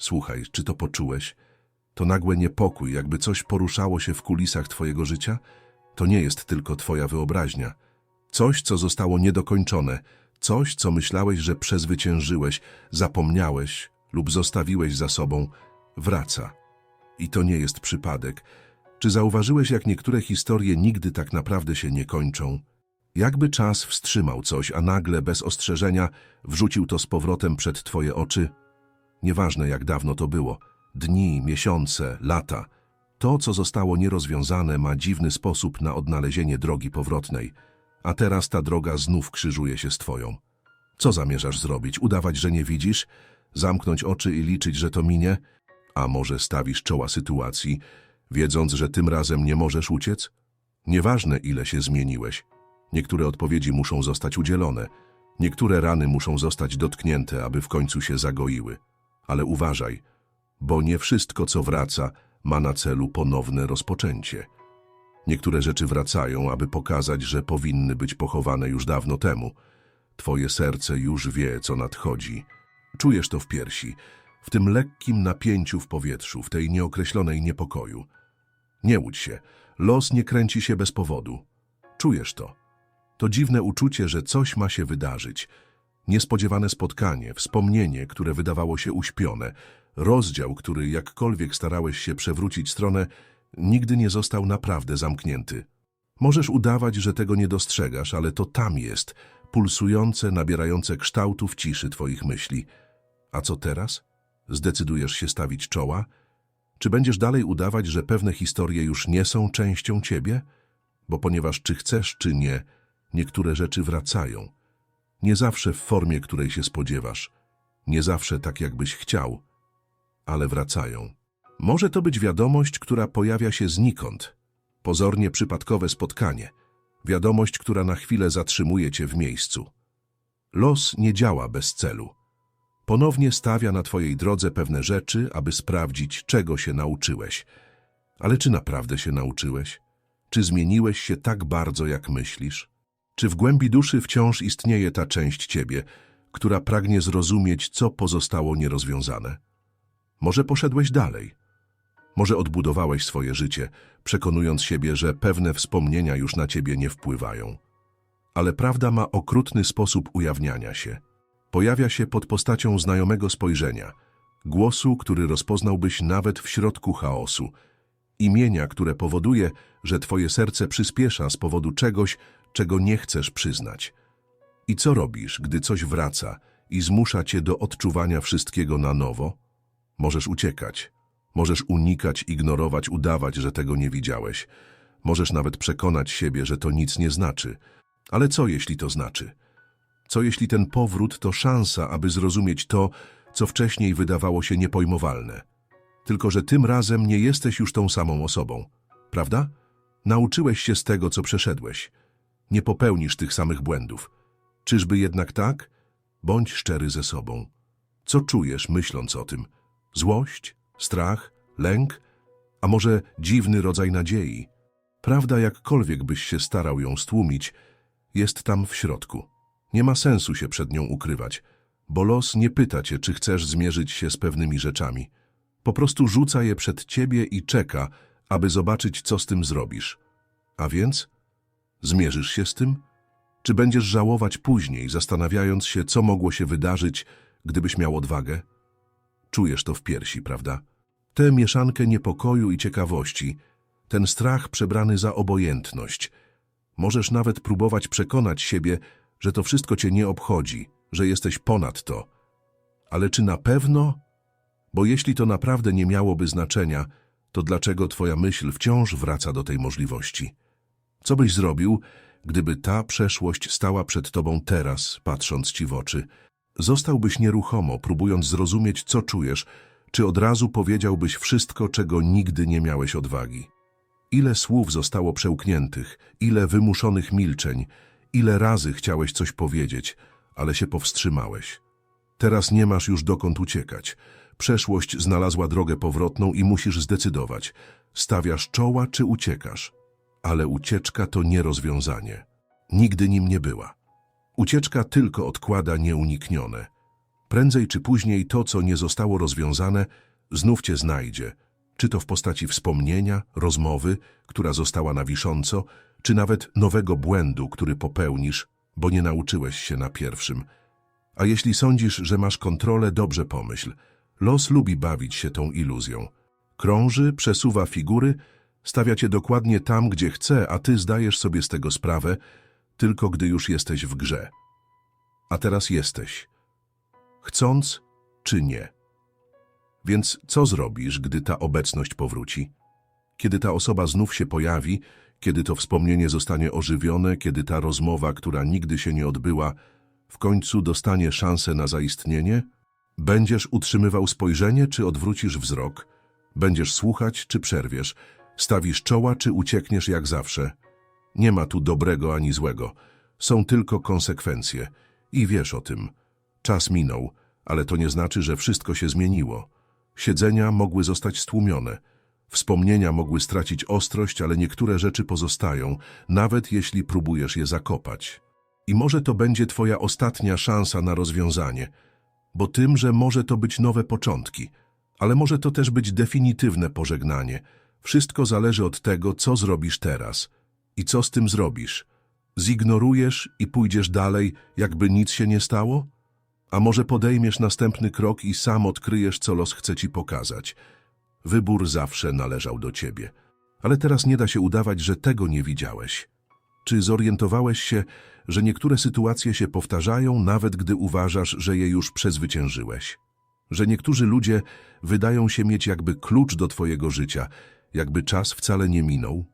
Słuchaj, czy to poczułeś? To nagłe niepokój, jakby coś poruszało się w kulisach twojego życia? To nie jest tylko twoja wyobraźnia. Coś, co zostało niedokończone, coś, co myślałeś, że przezwyciężyłeś, zapomniałeś lub zostawiłeś za sobą, wraca. I to nie jest przypadek. Czy zauważyłeś, jak niektóre historie nigdy tak naprawdę się nie kończą? Jakby czas wstrzymał coś, a nagle, bez ostrzeżenia, wrzucił to z powrotem przed twoje oczy? Nieważne, jak dawno to było. Dni, miesiące, lata. To, co zostało nierozwiązane, ma dziwny sposób na odnalezienie drogi powrotnej. A teraz ta droga znów krzyżuje się z twoją. Co zamierzasz zrobić? Udawać, że nie widzisz? Zamknąć oczy i liczyć, że to minie? A może stawisz czoła sytuacji, wiedząc, że tym razem nie możesz uciec? Nieważne, ile się zmieniłeś. Niektóre odpowiedzi muszą zostać udzielone. Niektóre rany muszą zostać dotknięte, aby w końcu się zagoiły. Ale uważaj, bo nie wszystko, co wraca, ma na celu ponowne rozpoczęcie. Niektóre rzeczy wracają, aby pokazać, że powinny być pochowane już dawno temu. Twoje serce już wie, co nadchodzi. Czujesz to w piersi, w tym lekkim napięciu w powietrzu, w tej nieokreślonej niepokoju. Nie łudź się, los nie kręci się bez powodu. Czujesz to. To dziwne uczucie, że coś ma się wydarzyć. Niespodziewane spotkanie, wspomnienie, które wydawało się uśpione, rozdział, który jakkolwiek starałeś się przewrócić stronę, nigdy nie został naprawdę zamknięty. Możesz udawać, że tego nie dostrzegasz, ale to tam jest, pulsujące, nabierające kształtu w ciszy twoich myśli. A co teraz? Zdecydujesz się stawić czoła? Czy będziesz dalej udawać, że pewne historie już nie są częścią ciebie? Bo ponieważ czy chcesz, czy nie, niektóre rzeczy wracają. Nie zawsze w formie, której się spodziewasz. Nie zawsze tak, jakbyś chciał, ale wracają. Może to być wiadomość, która pojawia się znikąd. Pozornie przypadkowe spotkanie. Wiadomość, która na chwilę zatrzymuje cię w miejscu. Los nie działa bez celu. Ponownie stawia na twojej drodze pewne rzeczy, aby sprawdzić, czego się nauczyłeś. Ale czy naprawdę się nauczyłeś? Czy zmieniłeś się tak bardzo, jak myślisz? Czy w głębi duszy wciąż istnieje ta część ciebie, która pragnie zrozumieć, co pozostało nierozwiązane? Może poszedłeś dalej? Może odbudowałeś swoje życie, przekonując siebie, że pewne wspomnienia już na ciebie nie wpływają. Ale prawda ma okrutny sposób ujawniania się. Pojawia się pod postacią znajomego spojrzenia, głosu, który rozpoznałbyś nawet w środku chaosu, imienia, które powoduje, że twoje serce przyspiesza z powodu czegoś, czego nie chcesz przyznać. I co robisz, gdy coś wraca i zmusza cię do odczuwania wszystkiego na nowo? Możesz uciekać. Możesz unikać, ignorować, udawać, że tego nie widziałeś. Możesz nawet przekonać siebie, że to nic nie znaczy. Ale co jeśli to znaczy? Co jeśli ten powrót to szansa, aby zrozumieć to, co wcześniej wydawało się niepojmowalne? Tylko, że tym razem nie jesteś już tą samą osobą. Prawda? Nauczyłeś się z tego, co przeszedłeś. Nie popełnisz tych samych błędów. Czyżby jednak tak? Bądź szczery ze sobą. Co czujesz, myśląc o tym? Złość? Strach? Lęk? A może dziwny rodzaj nadziei? Prawda, jakkolwiek byś się starał ją stłumić, jest tam w środku. Nie ma sensu się przed nią ukrywać, bo los nie pyta cię, czy chcesz zmierzyć się z pewnymi rzeczami. Po prostu rzuca je przed ciebie i czeka, aby zobaczyć, co z tym zrobisz. A więc? Zmierzysz się z tym? Czy będziesz żałować później, zastanawiając się, co mogło się wydarzyć, gdybyś miał odwagę? Czujesz to w piersi, prawda? Tę mieszankę niepokoju i ciekawości, ten strach przebrany za obojętność. Możesz nawet próbować przekonać siebie, że to wszystko cię nie obchodzi, że jesteś ponad to. Ale czy na pewno? Bo jeśli to naprawdę nie miałoby znaczenia, to dlaczego twoja myśl wciąż wraca do tej możliwości? Co byś zrobił, gdyby ta przeszłość stała przed tobą teraz, patrząc ci w oczy? Zostałbyś nieruchomo, próbując zrozumieć, co czujesz, czy od razu powiedziałbyś wszystko, czego nigdy nie miałeś odwagi? Ile słów zostało przełkniętych, ile wymuszonych milczeń, ile razy chciałeś coś powiedzieć, ale się powstrzymałeś. Teraz nie masz już dokąd uciekać. Przeszłość znalazła drogę powrotną i musisz zdecydować. Stawiasz czoła czy uciekasz? Ale ucieczka to nie rozwiązanie. Nigdy nim nie była. Ucieczka tylko odkłada nieuniknione. Prędzej czy później to, co nie zostało rozwiązane, znów cię znajdzie. Czy to w postaci wspomnienia, rozmowy, która została na wisząco, czy nawet nowego błędu, który popełnisz, bo nie nauczyłeś się na pierwszym. A jeśli sądzisz, że masz kontrolę, dobrze pomyśl. Los lubi bawić się tą iluzją. Krąży, przesuwa figury, stawia cię dokładnie tam, gdzie chce, a ty zdajesz sobie z tego sprawę, tylko gdy już jesteś w grze. A teraz jesteś. Chcąc czy nie. Więc co zrobisz, gdy ta obecność powróci? Kiedy ta osoba znów się pojawi, kiedy to wspomnienie zostanie ożywione, kiedy ta rozmowa, która nigdy się nie odbyła, w końcu dostanie szansę na zaistnienie? Będziesz utrzymywał spojrzenie, czy odwrócisz wzrok? Będziesz słuchać, czy przerwiesz? Stawisz czoła, czy uciekniesz jak zawsze? Nie ma tu dobrego ani złego. Są tylko konsekwencje. I wiesz o tym. Czas minął, ale to nie znaczy, że wszystko się zmieniło. Siedzenia mogły zostać stłumione. Wspomnienia mogły stracić ostrość, ale niektóre rzeczy pozostają, nawet jeśli próbujesz je zakopać. I może to będzie twoja ostatnia szansa na rozwiązanie, bo tym, że może to być nowe początki, ale może to też być definitywne pożegnanie. Wszystko zależy od tego, co zrobisz teraz i co z tym zrobisz. Zignorujesz i pójdziesz dalej, jakby nic się nie stało? A może podejmiesz następny krok i sam odkryjesz, co los chce ci pokazać. Wybór zawsze należał do ciebie. Ale teraz nie da się udawać, że tego nie widziałeś. Czy zorientowałeś się, że niektóre sytuacje się powtarzają, nawet gdy uważasz, że je już przezwyciężyłeś? Że niektórzy ludzie wydają się mieć jakby klucz do twojego życia, jakby czas wcale nie minął?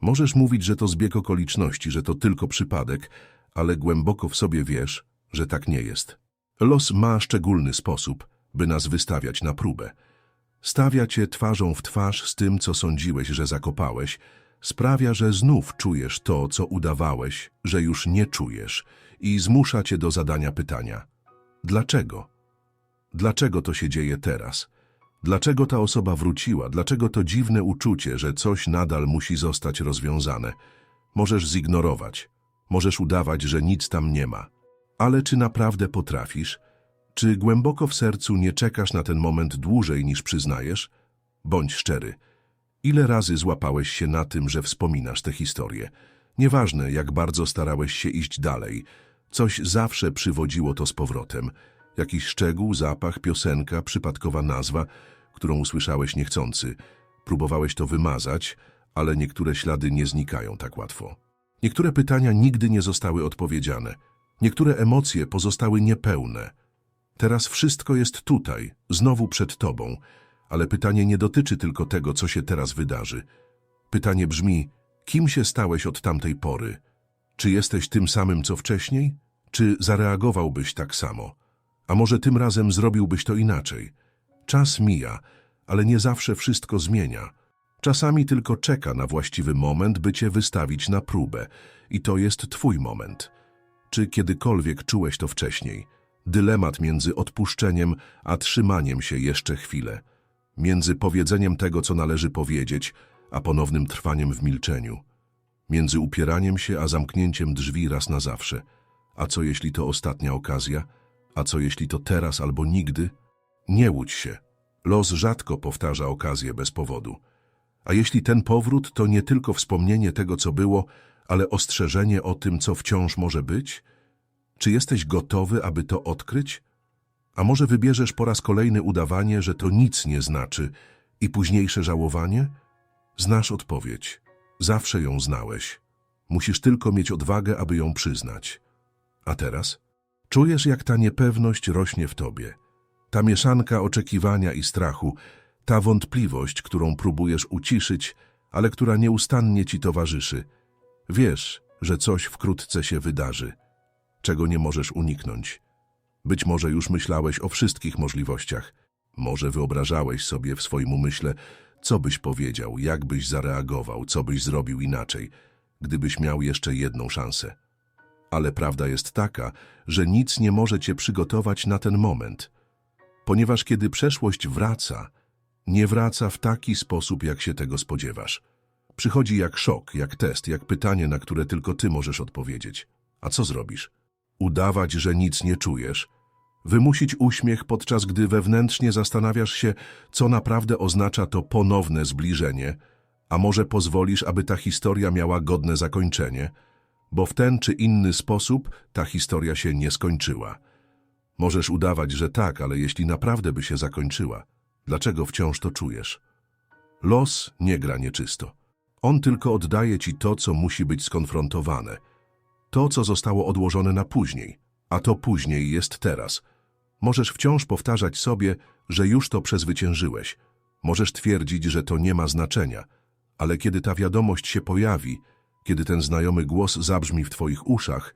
Możesz mówić, że to zbieg okoliczności, że to tylko przypadek, ale głęboko w sobie wiesz, że tak nie jest. Los ma szczególny sposób, by nas wystawiać na próbę. Stawia cię twarzą w twarz z tym, co sądziłeś, że zakopałeś, sprawia, że znów czujesz to, co udawałeś, że już nie czujesz i zmusza cię do zadania pytania. Dlaczego? Dlaczego to się dzieje teraz? Dlaczego ta osoba wróciła? Dlaczego to dziwne uczucie, że coś nadal musi zostać rozwiązane? Możesz zignorować, możesz udawać, że nic tam nie ma. Ale czy naprawdę potrafisz? Czy głęboko w sercu nie czekasz na ten moment dłużej niż przyznajesz? Bądź szczery. Ile razy złapałeś się na tym, że wspominasz tę historię? Nieważne, jak bardzo starałeś się iść dalej, coś zawsze przywodziło to z powrotem. Jakiś szczegół, zapach, piosenka, przypadkowa nazwa, którą usłyszałeś niechcący. Próbowałeś to wymazać, ale niektóre ślady nie znikają tak łatwo. Niektóre pytania nigdy nie zostały odpowiedziane. Niektóre emocje pozostały niepełne. Teraz wszystko jest tutaj, znowu przed tobą, ale pytanie nie dotyczy tylko tego, co się teraz wydarzy. Pytanie brzmi, kim się stałeś od tamtej pory? Czy jesteś tym samym, co wcześniej? Czy zareagowałbyś tak samo? A może tym razem zrobiłbyś to inaczej? Czas mija, ale nie zawsze wszystko zmienia. Czasami tylko czeka na właściwy moment, by cię wystawić na próbę. I to jest twój moment. Czy kiedykolwiek czułeś to wcześniej? Dylemat między odpuszczeniem a trzymaniem się jeszcze chwilę. Między powiedzeniem tego, co należy powiedzieć, a ponownym trwaniem w milczeniu. Między upieraniem się, a zamknięciem drzwi raz na zawsze. A co jeśli to ostatnia okazja? A co jeśli to teraz albo nigdy? Nie łudź się. Los rzadko powtarza okazję bez powodu. A jeśli ten powrót to nie tylko wspomnienie tego, co było, ale ostrzeżenie o tym, co wciąż może być? Czy jesteś gotowy, aby to odkryć? A może wybierzesz po raz kolejny udawanie, że to nic nie znaczy i późniejsze żałowanie? Znasz odpowiedź. Zawsze ją znałeś. Musisz tylko mieć odwagę, aby ją przyznać. A teraz? Czujesz, jak ta niepewność rośnie w tobie. Ta mieszanka oczekiwania i strachu, ta wątpliwość, którą próbujesz uciszyć, ale która nieustannie ci towarzyszy. Wiesz, że coś wkrótce się wydarzy, czego nie możesz uniknąć. Być może już myślałeś o wszystkich możliwościach. Może wyobrażałeś sobie w swoim umyśle, co byś powiedział, jak byś zareagował, co byś zrobił inaczej, gdybyś miał jeszcze jedną szansę. Ale prawda jest taka, że nic nie może cię przygotować na ten moment, ponieważ kiedy przeszłość wraca, nie wraca w taki sposób, jak się tego spodziewasz. Przychodzi jak szok, jak test, jak pytanie, na które tylko ty możesz odpowiedzieć. A co zrobisz? Udawać, że nic nie czujesz? Wymusić uśmiech, podczas gdy wewnętrznie zastanawiasz się, co naprawdę oznacza to ponowne zbliżenie, a może pozwolisz, aby ta historia miała godne zakończenie, bo w ten czy inny sposób ta historia się nie skończyła. Możesz udawać, że tak, ale jeśli naprawdę by się zakończyła, dlaczego wciąż to czujesz? Los nie gra nieczysto. On tylko oddaje ci to, co musi być skonfrontowane. To, co zostało odłożone na później, a to później jest teraz. Możesz wciąż powtarzać sobie, że już to przezwyciężyłeś. Możesz twierdzić, że to nie ma znaczenia, ale kiedy ta wiadomość się pojawi, kiedy ten znajomy głos zabrzmi w twoich uszach,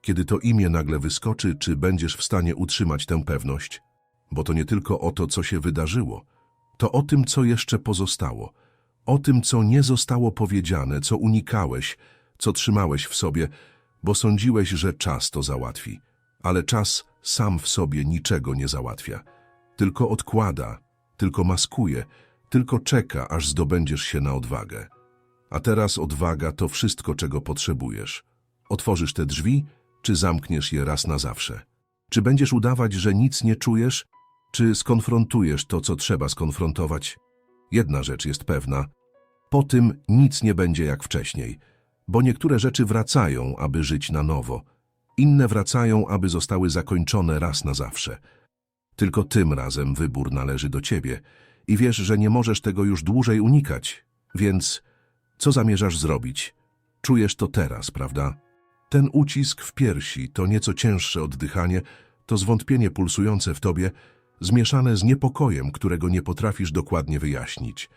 kiedy to imię nagle wyskoczy, czy będziesz w stanie utrzymać tę pewność? Bo to nie tylko o to, co się wydarzyło, to o tym, co jeszcze pozostało, o tym, co nie zostało powiedziane, co unikałeś, co trzymałeś w sobie, bo sądziłeś, że czas to załatwi. Ale czas sam w sobie niczego nie załatwia. Tylko odkłada, tylko maskuje, tylko czeka, aż zdobędziesz się na odwagę. A teraz odwaga to wszystko, czego potrzebujesz. Otworzysz te drzwi, czy zamkniesz je raz na zawsze? Czy będziesz udawać, że nic nie czujesz, czy skonfrontujesz to, co trzeba skonfrontować? Jedna rzecz jest pewna. Po tym nic nie będzie jak wcześniej, bo niektóre rzeczy wracają, aby żyć na nowo. Inne wracają, aby zostały zakończone raz na zawsze. Tylko tym razem wybór należy do ciebie i wiesz, że nie możesz tego już dłużej unikać. Więc co zamierzasz zrobić? Czujesz to teraz, prawda? Ten ucisk w piersi, to nieco cięższe oddychanie, to zwątpienie pulsujące w tobie, zmieszane z niepokojem, którego nie potrafisz dokładnie wyjaśnić.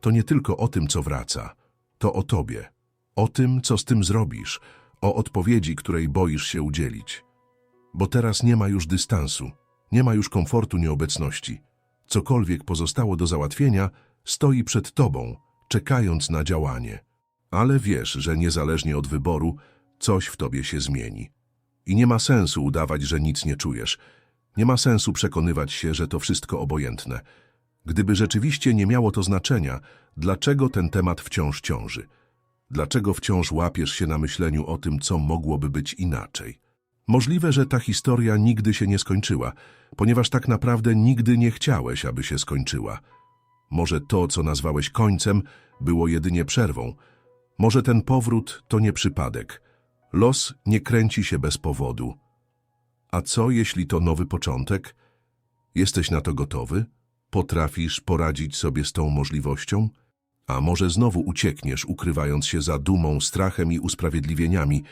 To nie tylko o tym, co wraca, to o tobie, o tym, co z tym zrobisz, o odpowiedzi, której boisz się udzielić. Bo teraz nie ma już dystansu, nie ma już komfortu nieobecności. Cokolwiek pozostało do załatwienia, stoi przed tobą, czekając na działanie. Ale wiesz, że niezależnie od wyboru, coś w tobie się zmieni. I nie ma sensu udawać, że nic nie czujesz. Nie ma sensu przekonywać się, że to wszystko obojętne. Gdyby rzeczywiście nie miało to znaczenia, dlaczego ten temat wciąż ciąży? Dlaczego wciąż łapiesz się na myśleniu o tym, co mogłoby być inaczej? Możliwe, że ta historia nigdy się nie skończyła, ponieważ tak naprawdę nigdy nie chciałeś, aby się skończyła. Może to, co nazwałeś końcem, było jedynie przerwą. Może ten powrót to nie przypadek. Los nie kręci się bez powodu. A co, jeśli to nowy początek? Jesteś na to gotowy? Potrafisz poradzić sobie z tą możliwością? A może znowu uciekniesz, ukrywając się za dumą, strachem i usprawiedliwieniami,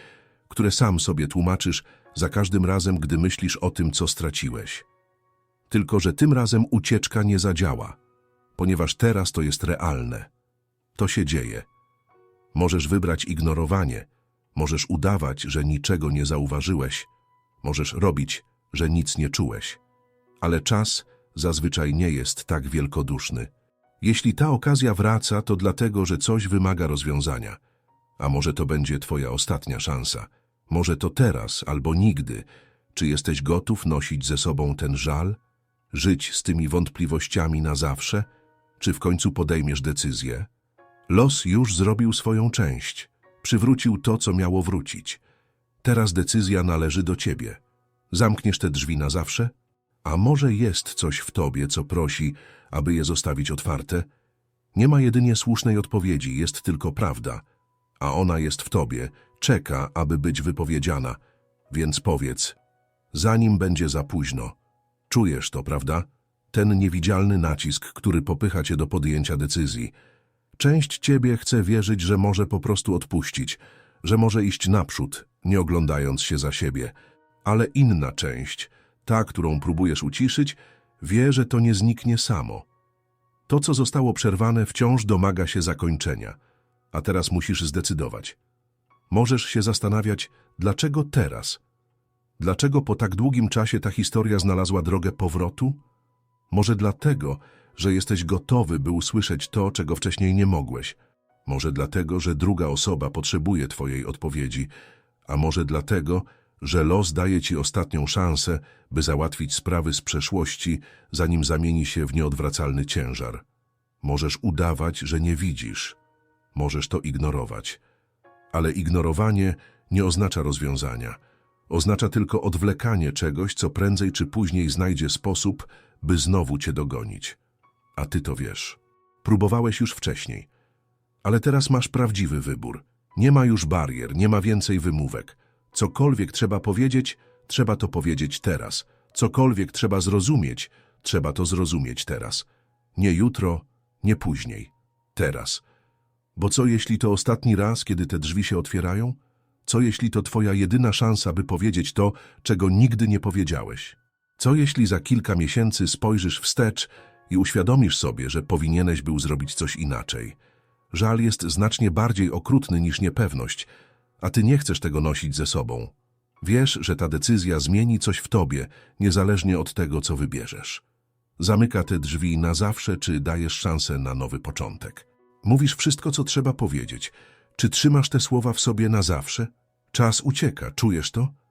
które sam sobie tłumaczysz za każdym razem, gdy myślisz o tym, co straciłeś. Tylko, że tym razem ucieczka nie zadziała, ponieważ teraz to jest realne. To się dzieje. Możesz wybrać ignorowanie, możesz udawać, że niczego nie zauważyłeś, możesz robić, że nic nie czułeś. Ale czas zazwyczaj nie jest tak wielkoduszny. Jeśli ta okazja wraca, to dlatego, że coś wymaga rozwiązania. A może to będzie twoja ostatnia szansa. Może to teraz albo nigdy. Czy jesteś gotów nosić ze sobą ten żal? Żyć z tymi wątpliwościami na zawsze? Czy w końcu podejmiesz decyzję? Los już zrobił swoją część. Przywrócił to, co miało wrócić. Teraz decyzja należy do ciebie. Zamkniesz te drzwi na zawsze? A może jest coś w tobie, co prosi, aby je zostawić otwarte? Nie ma jedynie słusznej odpowiedzi, jest tylko prawda. A ona jest w tobie, czeka, aby być wypowiedziana. Więc powiedz, zanim będzie za późno. Czujesz to, prawda? Ten niewidzialny nacisk, który popycha cię do podjęcia decyzji. Część ciebie chce wierzyć, że może po prostu odpuścić, że może iść naprzód, nie oglądając się za siebie. Ale inna część, ta, którą próbujesz uciszyć, wie, że to nie zniknie samo. To, co zostało przerwane, wciąż domaga się zakończenia. A teraz musisz zdecydować. Możesz się zastanawiać, dlaczego teraz? Dlaczego po tak długim czasie ta historia znalazła drogę powrotu? Może dlatego, że jesteś gotowy, by usłyszeć to, czego wcześniej nie mogłeś. Może dlatego, że druga osoba potrzebuje twojej odpowiedzi, a może dlatego, że los daje ci ostatnią szansę, by załatwić sprawy z przeszłości, zanim zamieni się w nieodwracalny ciężar. Możesz udawać, że nie widzisz. Możesz to ignorować. Ale ignorowanie nie oznacza rozwiązania. Oznacza tylko odwlekanie czegoś, co prędzej czy później znajdzie sposób, by znowu cię dogonić. A ty to wiesz. Próbowałeś już wcześniej. Ale teraz masz prawdziwy wybór. Nie ma już barier, nie ma więcej wymówek. Cokolwiek trzeba powiedzieć, trzeba to powiedzieć teraz. Cokolwiek trzeba zrozumieć, trzeba to zrozumieć teraz. Nie jutro, nie później. Teraz. Bo co jeśli to ostatni raz, kiedy te drzwi się otwierają? Co jeśli to twoja jedyna szansa, by powiedzieć to, czego nigdy nie powiedziałeś? Co jeśli za kilka miesięcy spojrzysz wstecz i uświadomisz sobie, że powinieneś był zrobić coś inaczej? Żal jest znacznie bardziej okrutny niż niepewność, a ty nie chcesz tego nosić ze sobą. Wiesz, że ta decyzja zmieni coś w tobie, niezależnie od tego, co wybierzesz. Zamyka te drzwi na zawsze, czy dajesz szansę na nowy początek. Mówisz wszystko, co trzeba powiedzieć. Czy trzymasz te słowa w sobie na zawsze? Czas ucieka, czujesz to?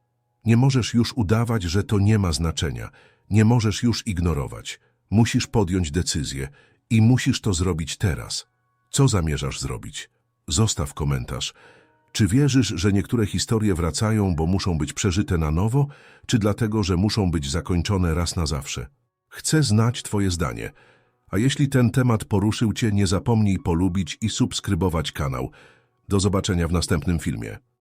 Nie możesz już udawać, że to nie ma znaczenia. Nie możesz już ignorować. Musisz podjąć decyzję i musisz to zrobić teraz. Co zamierzasz zrobić? Zostaw komentarz. Czy wierzysz, że niektóre historie wracają, bo muszą być przeżyte na nowo, czy dlatego, że muszą być zakończone raz na zawsze? Chcę znać Twoje zdanie. A jeśli ten temat poruszył Cię, nie zapomnij polubić i subskrybować kanał. Do zobaczenia w następnym filmie.